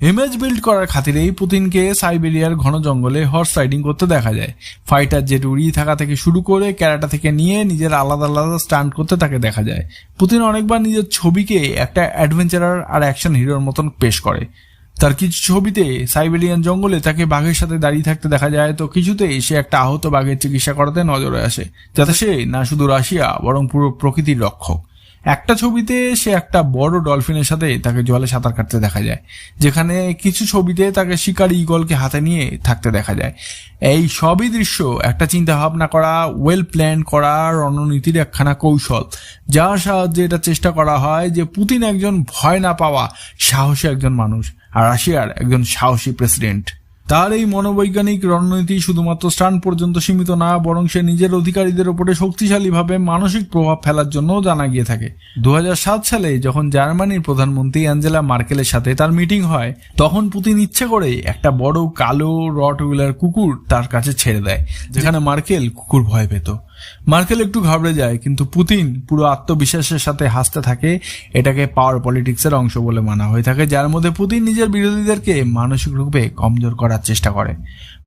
Image build করার খাতিরেই পুতিনকে সাইবেরিয়ার ঘন জঙ্গলে হর্স রাইডিং করতে দেখা যায়। ফাইটার জেট উড়িয়ে থাকা থেকে শুরু করে ক্যারাটা থেকে নিয়ে নিজের আলাদা আলাদা স্টান্ট করতে তাকে দেখা যায়। পুতিন অনেকবার নিজের ছবিকে একটা অ্যাডভেঞ্চারার আর অ্যাকশন হিরোর মতন পেশ করে। তার কিছু ছবিতে সাইবেরিয়ান জঙ্গলে তাকে বাঘের সাথে দাঁড়িয়ে থাকতে দেখা যায়, তো কিছুতেই সে একটা আহত বাঘের চিকিৎসা করাতে নজরে আসে, যাতে সে না শুধু রাশিয়া, বরং পুরো প্রকৃতির রক্ষক। একটা ছবিতে সে একটা বড় ডলফিনের সাথে তাকে জলে সাঁতার কাটতে দেখা যায়, যেখানে কিছু ছবিতে তাকে শিকারি ইগলকে হাতে নিয়ে থাকতে দেখা যায়। এই সবই দৃশ্য একটা চিন্তা ভাবনা করা ওয়েল প্ল্যান করা, রণনীতির একখানা কৌশল, যার সাহায্যে এটা চেষ্টা করা হয় যে পুতিন একজন ভয় না পাওয়া সাহসী একজন মানুষ আর রাশিয়ার একজন সাহসী প্রেসিডেন্ট তার এই মনোবৈজ্ঞানিক রণনীতি শুধুমাত্র স্টান পর্যন্ত সীমিত না, বরং সে নিজের অধিকারীদের উপরে শক্তিশালীভাবে মানসিক প্রভাব ফেলার জন্য জানা গিয়ে থাকে। দু হাজার সাত সালে যখন জার্মানির প্রধানমন্ত্রী অ্যাঞ্জেলা মার্কেলের সাথে তার মিটিং হয়, তখন পুতিন ইচ্ছে করে একটা বড় কালো রট হুইলার কুকুর তার কাছে ছেড়ে দেয়, যেখানে মার্কেল কুকুর ভয় পেত। মার্কেল একটু ঘাবড়ে যায়, কিন্তু পুতিন পুরো আত্মবিশ্বাসের সাথে হাসতে থাকে, এটাকে পাওয়ার পলিটিক্সের অংশ বলে মানা হয়ে থাকে, যার মধ্যে পুতিন নিজের বিরোধীদেরকে মানসিক রূপে কমজোর করার চেষ্টা করে।